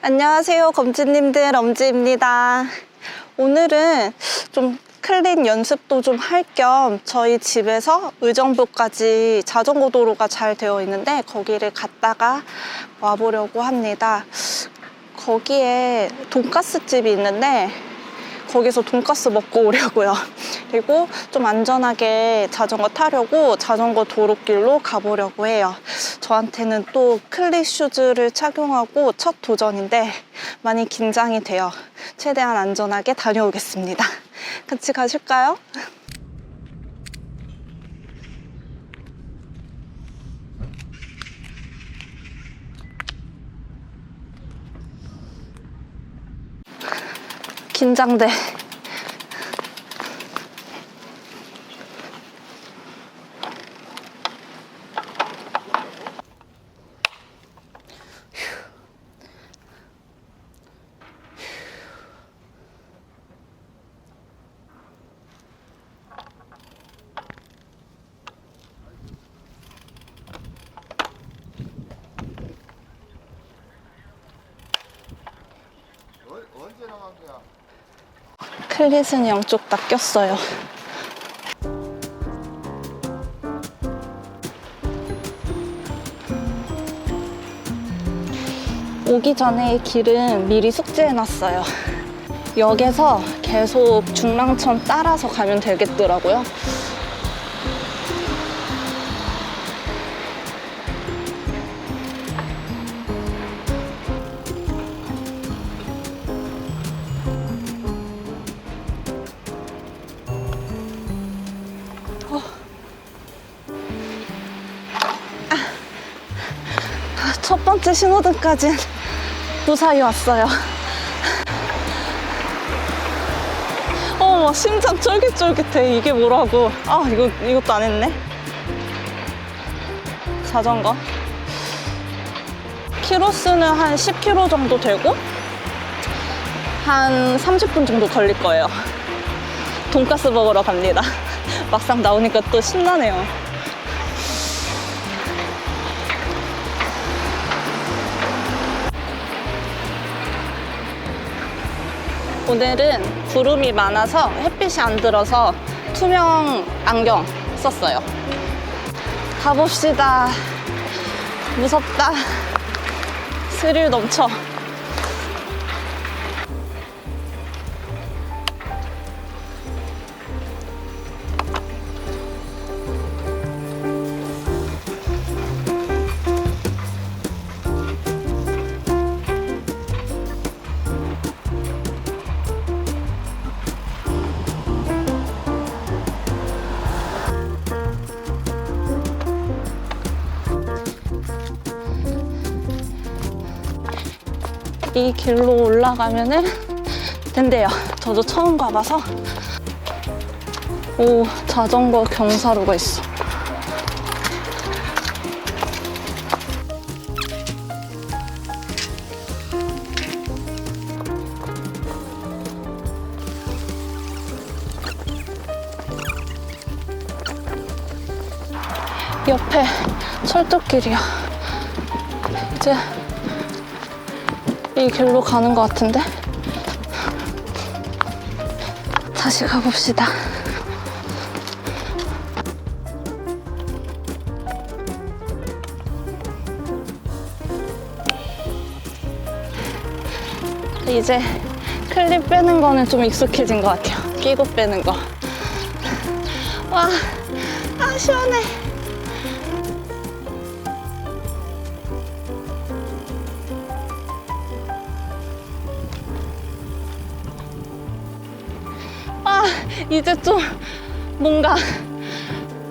안녕하세요, 검지님들. 엄지입니다. 오늘은 좀 클린 연습도 좀 할 겸 저희 집에서 의정부까지 자전거 도로가 잘 되어 있는데 거기를 갔다가 와보려고 합니다. 거기에 돈가스 집이 있는데 거기서 돈가스 먹고 오려고요. 그리고 좀 안전하게 자전거 타려고 자전거 도로길로 가보려고 해요. 저한테는 또 클릿 슈즈를 착용하고 첫 도전인데 많이 긴장이 돼요. 최대한 안전하게 다녀오겠습니다. 같이 가실까요? 긴장돼. 언제 나간 거야? 클릿은 양쪽 다 꼈어요. 오기 전에 길은 미리 숙지해놨어요. 역에서 계속 중랑천 따라서 가면 되겠더라고요. 번째 신호등까진 무사히 왔어요. 어, 막 심장 쫄깃쫄깃해. 이게 뭐라고. 아, 이거, 이것도 안 했네. 자전거. 키로수는 한 10km 정도 되고, 한 30분 정도 걸릴 거예요. 돈가스 먹으러 갑니다. 막상 나오니까 또 신나네요. 오늘은 구름이 많아서 햇빛이 안 들어서 투명 안경 썼어요. 가봅시다. 무섭다. 스릴 넘쳐. 이 길로 올라가면은 된대요. 저도 처음 가봐서. 오, 자전거 경사로가 있어. 옆에 철도길이야. 이제 이 길로 가는 것 같은데? 다시 가봅시다. 이제 클립 빼는 거는 좀 익숙해진 것 같아요. 끼고 빼는 거. 와, 아, 시원해. 이제 좀 뭔가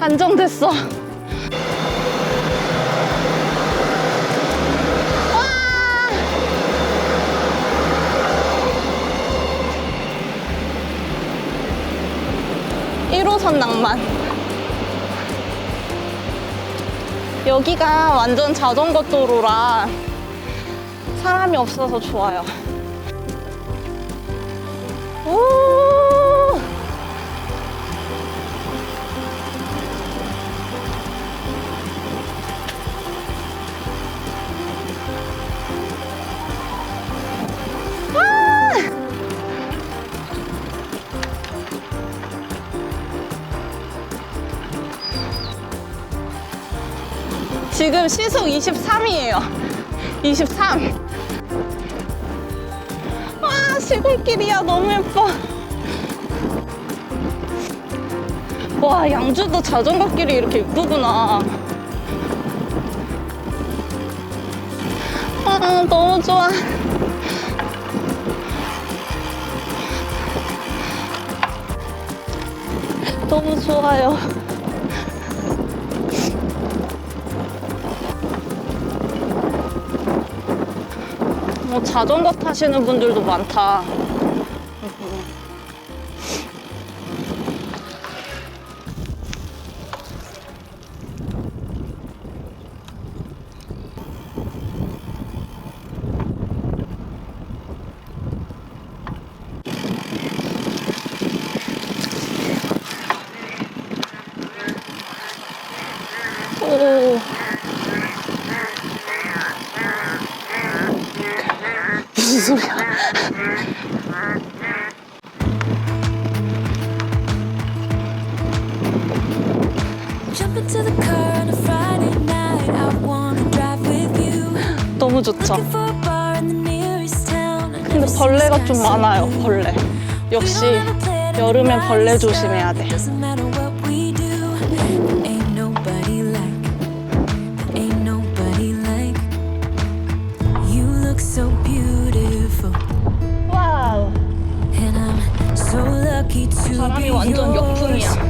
안정됐어. 와! 1호선 낭만. 여기가 완전 자전거 도로라 사람이 없어서 좋아요. 오! 지금 시속 23이에요. 23. 와, 시골길이야. 너무 예뻐. 와, 양주도 자전거 길이 이렇게 이쁘구나. 아, 너무 좋아. 너무 좋아요. 뭐 자전거 타시는 분들도 많다. 너무 좋죠? 근데 벌레가 좀 많아요. 벌레. 역시 여름엔 벌레. 조심해야 돼. 와우. 바람이 be 완전. 역풍이야.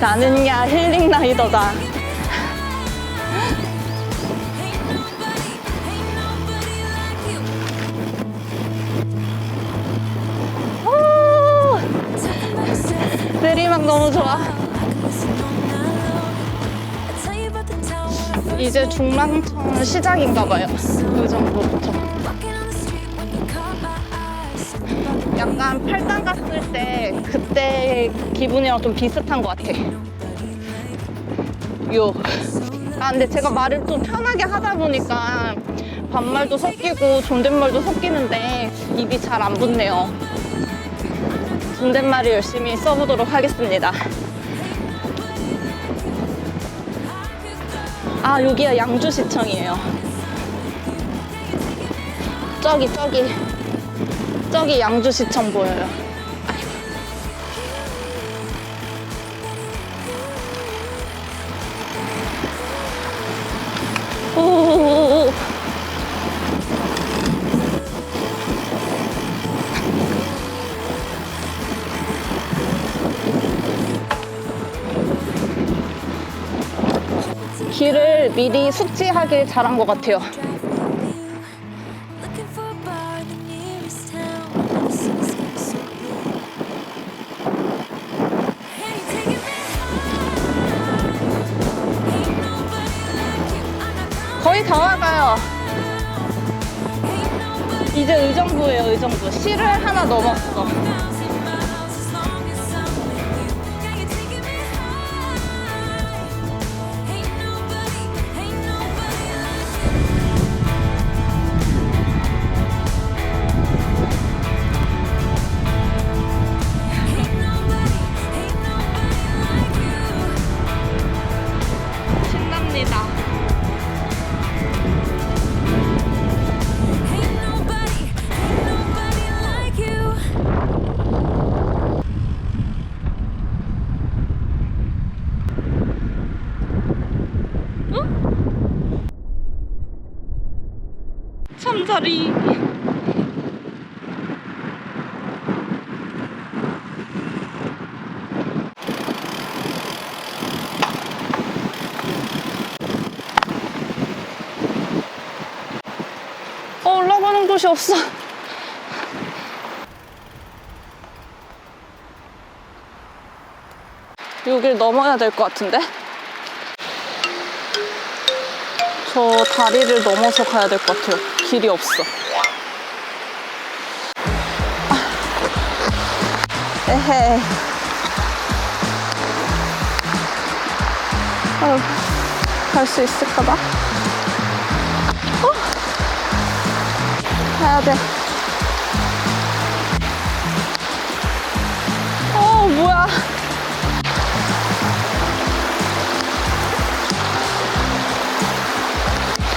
나는 야 힐링 라이더다. 내리막 너무 좋아. 이제 중랑천 시작인가 봐요. 그 정도부터. 약간 팔당 갔을 때 그때 기분이랑 좀 비슷한 것 같아. 요. 아 근데 제가 말을 좀 편하게 하다 보니까 반말도 섞이고 존댓말도 섞이는데 입이 잘 안 붙네요. 존댓말을 열심히 써보도록 하겠습니다. 아 여기가 양주시청이에요. 저기 저기 저기 양주시청 보여요. 길을 미리 숙지하길 잘한 것 같아요. 거의 다 와가요. 이제 의정부예요, 의정부. 시를 하나 넘었어. 없어. 여길 넘어야 될 것 같은데? 저 다리를 넘어서 가야 될 것 같아요. 길이 없어. 아. 에헤. 갈수 있을까나? 가야 돼. 어, 뭐야.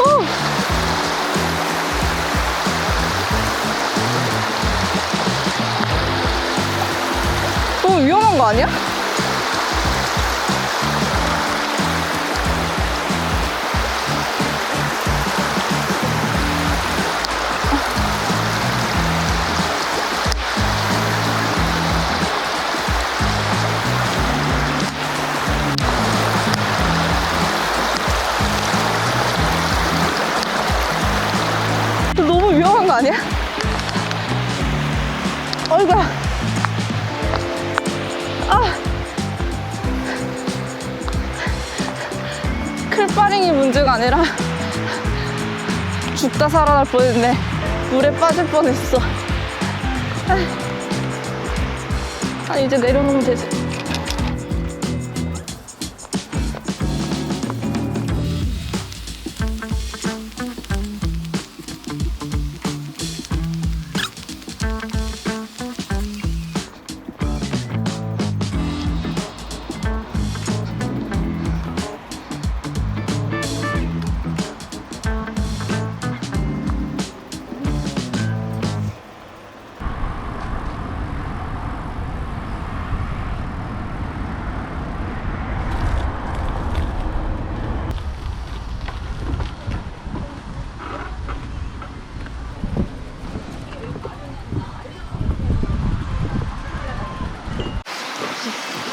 어. 너무 위험한 거 아니야? 클바링이 문제가 아니라 죽다 살아날 뻔했네. 물에 빠질 뻔했어. 아, 아 이제 내려놓으면 되지.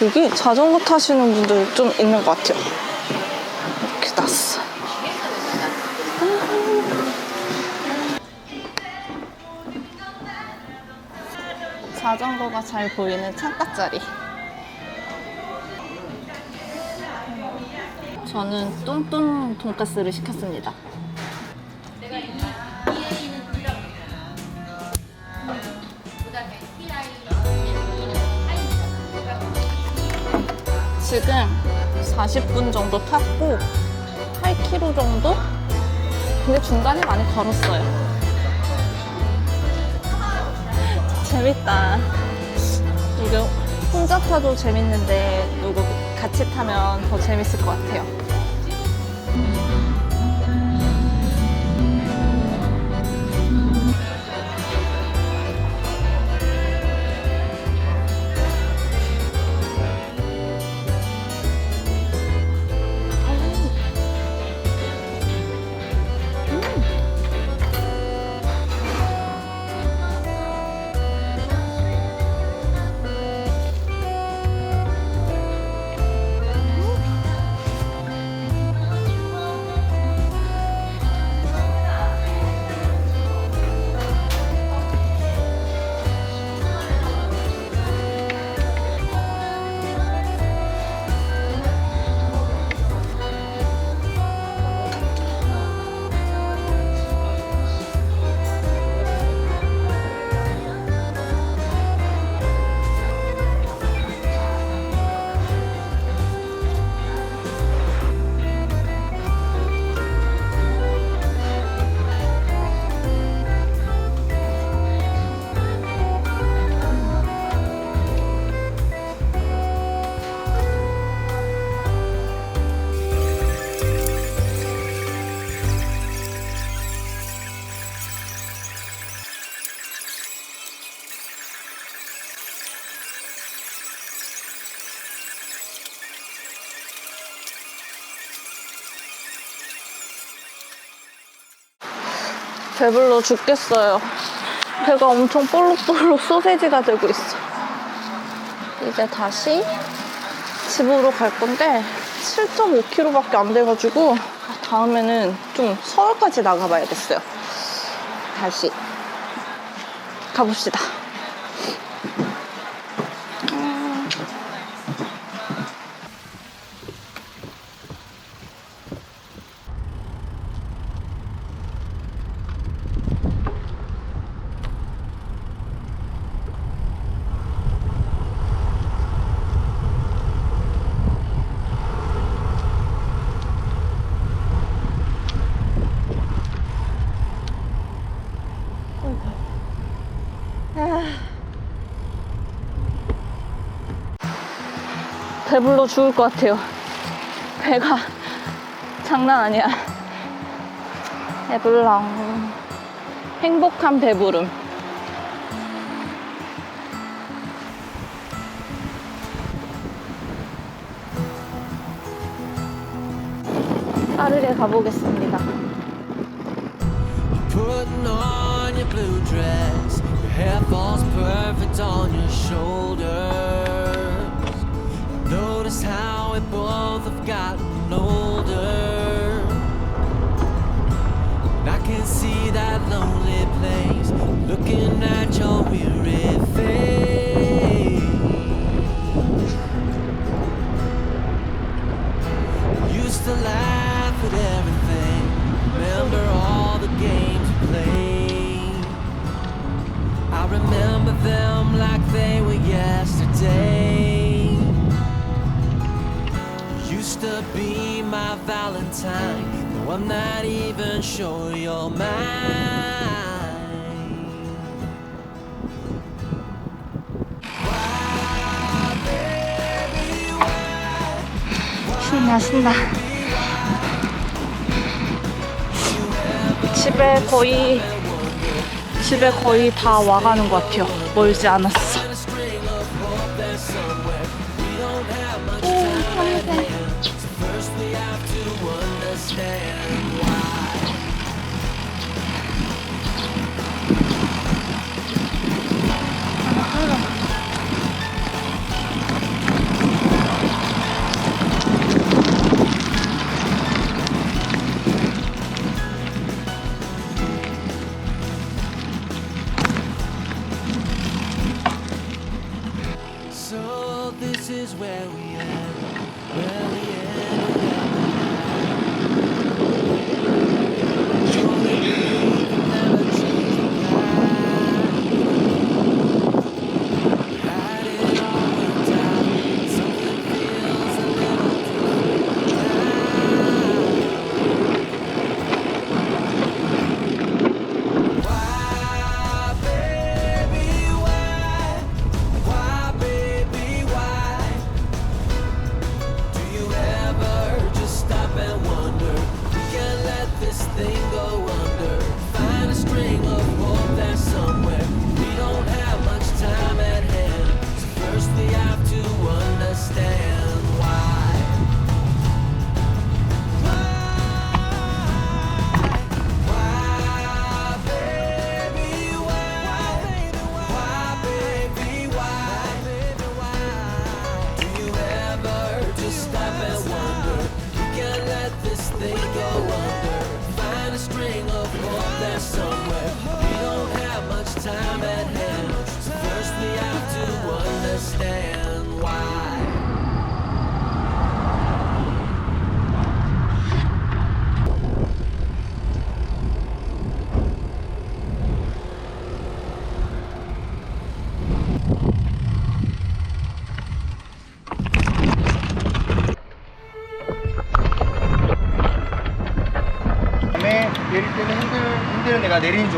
여기 자전거 타시는 분들 좀 있는 것 같아요. 이렇게 놨어. 자전거가 잘 보이는 창가 자리. 저는 똠똠 돈가스를 시켰습니다. 지금 40분 정도 탔고 8km 정도? 근데 중간에 많이 걸었어요. 재밌다. 이거 혼자 타도 재밌는데 누구 같이 타면 더 재밌을 것 같아요. 배불러 죽겠어요. 배가 엄청 볼록볼록 소세지가 되고 있어. 이제 다시 집으로 갈 건데 7.5km밖에 안 돼가지고 다음에는 좀 서울까지 나가봐야겠어요. 다시 가봅시다. 배불러 죽을 것 같아요. 배가 장난 아니야. 배불러. 행복한 배부름. 빠르게 가보겠습니다. Dress, your hair falls perfect on your shoulders. Notice how we both have gotten older. And I can see that lonely place, looking at your weary face. Used to laugh at everything. Remember all the games we played. I remember them like they were yesterday. To be my Valentine. Though I'm not even sure you're mine. 신나 신나 집에 거의 집에 거의 다 와가는 것 같아요 멀지 않았어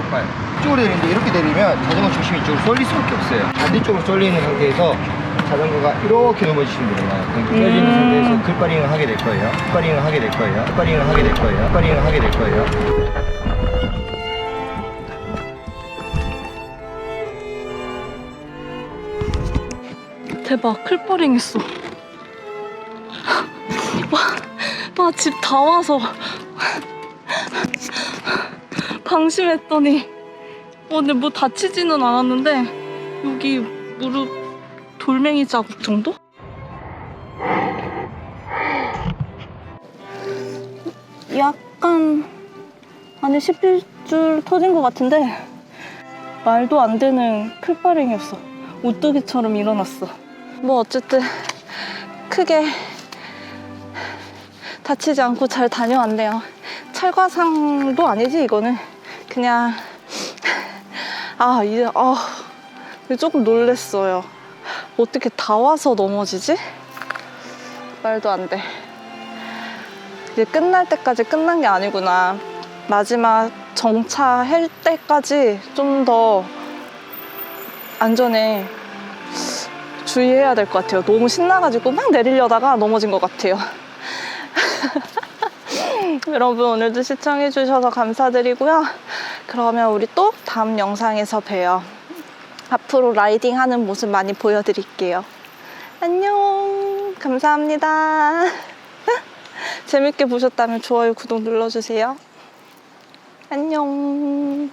쪽 봐요. 이쪽으로 내리는데 이렇게 내리면 자전거 중심이 이쪽으로 쏠릴 수밖에 없어요. 반대쪽으로 쏠리는 상태에서 자전거가 이렇게 넘어지시면 되잖아요. 그럼 쏠리는 상태에서 글바링을 하게 될 거예요. 글바링을 하게 될 거예요. 글바링을 하게 될 거예요. 글바링을 하게 될 거예요. 대박 클버링 했어 와집 다 와서 방심했더니 어, 근데 뭐 다치지는 않았는데 여기 무릎 돌멩이 자국 정도? 약간 안에 11줄 터진 것 같은데 말도 안 되는 클바링이었어. 오뚜기처럼 일어났어. 뭐 어쨌든 크게 다치지 않고 잘 다녀왔네요. 찰과상도 아니지 이거는 그냥 아 이제 아 조금 놀랬어요. 어떻게 다 와서 넘어지지? 말도 안 돼. 이제 끝날 때까지 끝난 게 아니구나. 마지막 정차할 때까지 좀 더 안전에 주의해야 될 것 같아요. 너무 신나가지고 막 내리려다가 넘어진 것 같아요. 여러분 오늘도 시청해주셔서 감사드리고요. 그러면 우리 또 다음 영상에서 봬요. 앞으로 라이딩 하는 모습 많이 보여드릴게요. 안녕. 감사합니다. 재밌게 보셨다면 좋아요, 구독 눌러주세요. 안녕.